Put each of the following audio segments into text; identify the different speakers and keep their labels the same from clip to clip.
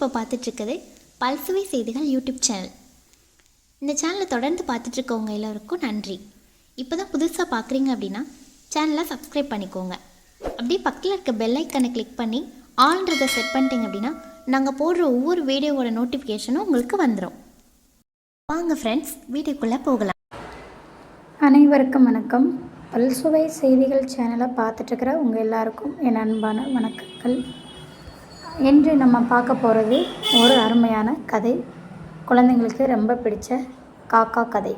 Speaker 1: இப்போ பார்த்துட்ருக்குது பல்சுவை செய்திகள் யூடியூப் சேனல். இந்த சேனலை தொடர்ந்து பார்த்துட்ருக்கவங்க எல்லோருக்கும் நன்றி. இப்போ தான் புதுசாக பார்க்குறீங்க அப்படின்னா சேனலை சப்ஸ்கிரைப் பண்ணிக்கோங்க. அப்படியே பக்கத்தில் இருக்க பெல் ஐக்கனை கிளிக் பண்ணி ஆல்ன்றதை செட் பண்ணிட்டீங்க அப்படின்னா நாங்கள் போடுற ஒவ்வொரு வீடியோவோட நோட்டிஃபிகேஷனும் உங்களுக்கு வந்துடும் வாங்க ஃப்ரெண்ட்ஸ் வீடியோக்குள்ளே போகலாம்.
Speaker 2: அனைவருக்கும் வணக்கம். பல்சுவை செய்திகள் சேனலை பார்த்துட்ருக்கிற உங்கள் எல்லாருக்கும் என் அன்பான வணக்கங்கள். இன்று நம்ம பார்க்க போகிறது ஒரு அருமையான கதை. குழந்தைங்களுக்கு ரொம்ப பிடிச்ச காக்கா கதை.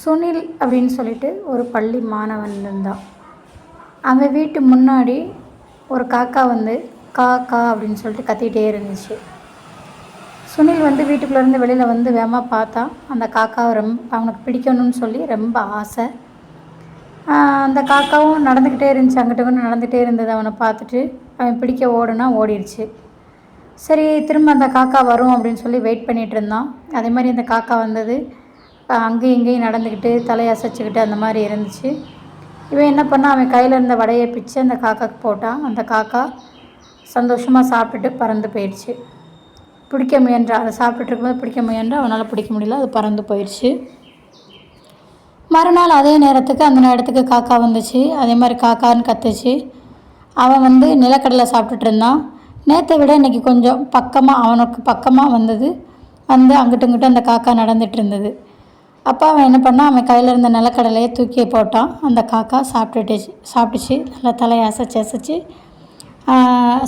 Speaker 2: சுனில் அப்படின்னு சொல்லிட்டு ஒரு பள்ளி மாணவன் இருந்தான். அவன் வீட்டு முன்னாடி ஒரு காக்கா வந்து காக்கா அப்படின்னு சொல்லிட்டு கத்திகிட்டே இருந்துச்சு. சுனில் வந்து வீட்டுக்குள்ளேருந்து வெளியில் வந்து வேகமாக பார்த்தா அந்த காக்காவை ரொம்ப அவனுக்கு பிடிக்கணும்னு சொல்லி ரொம்ப ஆசை. அந்த காக்காவும் நடந்துக்கிட்டே இருந்துச்சு அங்கிட்ட கொண்டு நடந்துகிட்டே இருந்தது அவனை பார்த்துட்டு அவன் பிடிக்க ஓடுனா ஓடிடுச்சு. சரி திரும்ப அந்த காக்கா வரும் அப்படின்னு சொல்லி வெயிட் பண்ணிகிட்டு இருந்தான். அதே மாதிரி அந்த காக்கா வந்தது அங்கேயும் இங்கேயும் நடந்துக்கிட்டு தலையை அசைச்சிக்கிட்டு அந்த மாதிரி இருந்துச்சு. இவன் என்ன பண்ணான்? அவன் கையில் இருந்த வடையை பிச்சு அந்த காக்காக்கு போட்டான். அந்த காக்கா சந்தோஷமாக சாப்பிட்டுட்டு பறந்து போயிடுச்சு. பிடிக்க முயன்றா அதை சாப்பிட்டுட்டு இருக்கும்போது பிடிக்க முயன்றா அவனால் பிடிக்க முடியல அது பறந்து போயிடுச்சு. மறுநாள் அதே நேரத்துக்கு அந்த நேரத்துக்கு காக்கா வந்துச்சு. அதே மாதிரி காக்கான்னு கத்துச்சு. அவன் வந்து நிலக்கடலை சாப்பிட்டுட்டு இருந்தான். நேற்றை விட இன்றைக்கி கொஞ்சம் பக்கமாக அவனுக்கு பக்கமாக வந்தது. வந்து அங்கிட்டு இங்கிட்டு அந்த காக்கா நடந்துட்டு இருந்தது. அப்போ அவன் என்ன பண்ணான்? அவன் கையில் இருந்த நிலக்கடலையை தூக்கி போட்டான். அந்த காக்கா சாப்பிட்டுட்டு சாப்பிட்டுச்சு. நல்லா தலையை அசைச்சு அசைச்சு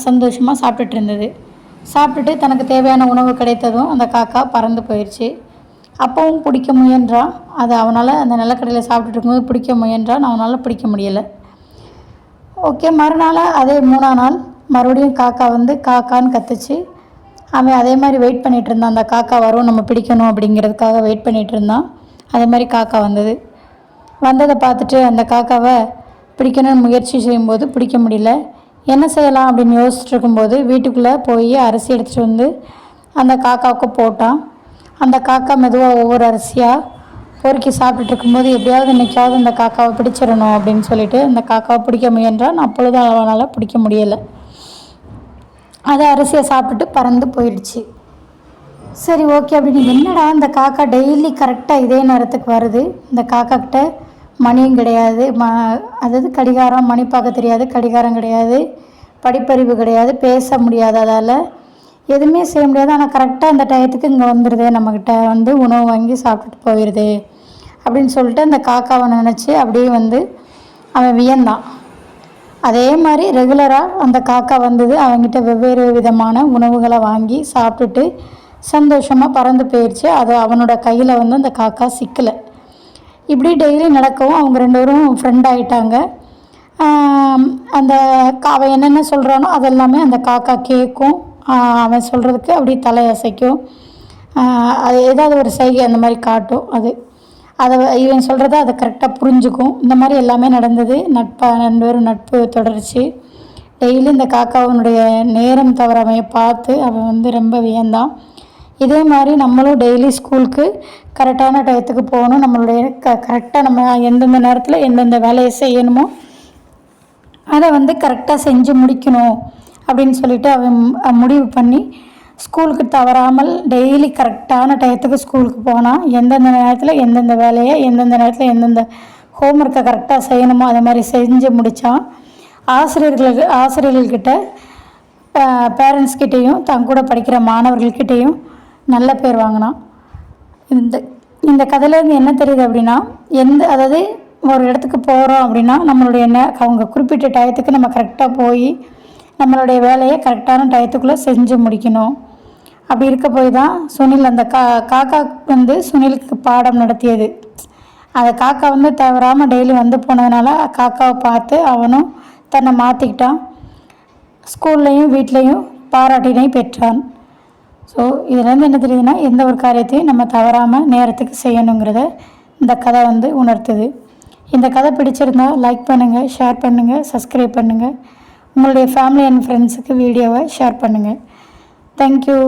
Speaker 2: சந்தோஷமாக சாப்பிட்டுட்டு இருந்தது. சாப்பிட்டுட்டு தனக்கு தேவையான உணவு கிடைத்ததும் அந்த காக்கா பறந்து போயிடுச்சு அப்பவும் பிடிக்க முயன்றான் அது அவனால் அந்த நிலக்கடையில் சாப்பிட்டுட்டு இருக்கும்போது பிடிக்க முயன்றான் அவனால் பிடிக்க முடியலை. ஓகே மறுநாள் அதே மூணாம் நாள் மறுபடியும் காக்கா வந்து காக்கான்னு கத்துச்சு. அவன் அதே மாதிரி வெயிட் பண்ணிகிட்டு இருந்தான். அந்த காக்கா வரும் நம்ம பிடிக்கணும் அப்படிங்கிறதுக்காக வெயிட் பண்ணிகிட்டு இருந்தான். அதே மாதிரி காக்கா வந்தது. வந்ததை பார்த்துட்டு அந்த காக்காவை பிடிக்கணும்னு முயற்சி செய்யும்போது பிடிக்க முடியல. என்ன செய்யலாம் அப்படின்னு யோசிச்சுட்டு இருக்கும்போது வீட்டுக்குள்ளே போய் அரிசி எடுத்துகிட்டு வந்து அந்த காக்காவுக்கு போட்டான். அந்த காக்கா மெதுவாக ஒவ்வொரு அரிசியாக பொறுக்கி சாப்பிட்டுட்டு இருக்கும்போது எப்படியாவது இன்றைக்காவது அந்த காக்காவை பிடிச்சிடணும் அப்படின்னு சொல்லிட்டு அந்த காக்காவை பிடிக்க முயன்றான். அப்பொழுது அவனால் பிடிக்க முடியலை. அது அரிசியை சாப்பிட்டுட்டு பறந்து போயிடுச்சு. சரி ஓகே அப்படின்னு என்னடா இந்த காக்கா டெய்லி கரெக்டாக இதே நேரத்துக்கு வருது? இந்த காக்கா கிட்ட மணியும் கிடையாது. ம அதாவது கடிகாரம் மணி பார்க்க தெரியாது கடிகாரம் கிடையாது படிப்பறிவு கிடையாது பேச முடியாததால் எதுவுமே செய்ய முடியாது. ஆனால் கரெக்டாக அந்த டயத்துக்கு இங்கே வந்துடுது நம்மக்கிட்ட வந்து உணவு வாங்கி சாப்பிட்டுட்டு போயிடுது அப்படின்னு சொல்லிட்டு அந்த காக்காவை நினச்சி அப்படியே வந்து அவன் வியந்தான். அதே மாதிரி ரெகுலராக அந்த காக்கா வந்தது. அவங்ககிட்ட வெவ்வேறு விதமான உணவுகளை வாங்கி சாப்பிட்டுட்டு சந்தோஷமாக பறந்து போயிடுச்சு அது அவனோட கையில் வந்து அந்த காக்கா சிக்கலை. இப்படி டெய்லி நடக்கவும் அவங்க ரெண்டு பேரும் ஃப்ரெண்ட் ஆகிட்டாங்க அந்த கா- அவன் என்னென்ன சொல்கிறானோ அதெல்லாமே அந்த காக்கா கேட்கும் அவன் சொல்கிறதுக்கு அப்படியே தலையசைக்கும் அசைக்கும். அது ஏதாவது ஒரு சைகை அந்த மாதிரி காட்டும் அது. அதை இவன் சொல்கிறத அதை கரெக்டாக புரிஞ்சுக்கும். இந்த மாதிரி எல்லாமே நடந்தது. நட்பாக ரெண்டு பேரும் நட்பு தொடர்ச்சி. டெய்லி இந்த காக்காவனுடைய நேரம் தவறாமையை பார்த்து அவன் வந்து ரொம்ப வியந்தான். இதே மாதிரி நம்மளும் டெய்லி ஸ்கூலுக்கு கரெக்டான டயத்துக்கு போகணும். நம்மளுடைய க கரெக்டாக நம்ம எந்தெந்த நேரத்தில் எந்தெந்த வேலையை செய்யணுமோ அதை வந்து கரெக்டாக செஞ்சு முடிக்கணும். அப்படின்னு சொல்லிட்டு அவன் முடிவு பண்ணி ஸ்கூலுக்கு தவறாமல் டெய்லி கரெக்டான டயத்துக்கு ஸ்கூலுக்கு போனான் எந்தெந்த நேரத்தில் எந்தெந்த வேலையை எந்தெந்த நேரத்தில் எந்தெந்த ஹோம்ஒர்க்கை கரெக்டாக செய்யணுமோ அதை மாதிரி செஞ்சு முடித்தான் ஆசிரியர்களுக்கு ஆசிரியர்கள்கிட்ட பேரண்ட்ஸ்கிட்டேயும் தன் கூட படிக்கிற மாணவர்கள்கிட்டேயும் நல்ல பேர் வாங்கினான். இந்த இந்த கதையிலேருந்து என்ன தெரியுது அப்படின்னா எந்த அதாவது ஒரு இடத்துக்கு போகிறோம் அப்படின்னா நம்மளுடைய என்ன அவங்க குறிப்பிட்ட டயத்துக்கு நம்ம கரெக்டாக போய் நம்மளுடைய வேலையை கரெக்டான டயத்துக்குள்ளே செஞ்சு முடிக்கணும். அப்படி இருக்க போய் தான் சுனில் அந்த கா காக்கா வந்து சுனிலுக்கு பாடம் நடத்தியது. அந்த காக்கா வந்து தவறாமல் டெய்லி வந்து போனதுனால காக்காவை பார்த்து அவனும் தன்னை மாற்றிக்கிட்டான் ஸ்கூல்லையும் வீட்லேயும் பாராட்டினை பெற்றான். ஸோ இதுலேருந்து என்ன தெரியுதுன்னா எந்த ஒரு காரியத்தையும் நம்ம தவறாமல் நேரத்துக்கு செய்யணுங்கிறத இந்த கதை வந்து உணர்த்துது. இந்த கதை பிடிச்சிருந்தா லைக் பண்ணுங்கள் ஷேர் பண்ணுங்கள் சப்ஸ்கிரைப் பண்ணுங்கள் உங்களுடைய ஃபேமிலி அண்ட் ஃப்ரெண்ட்ஸுக்கு வீடியோவை ஷேர் பண்ணுங்கள் தேங்க்யூ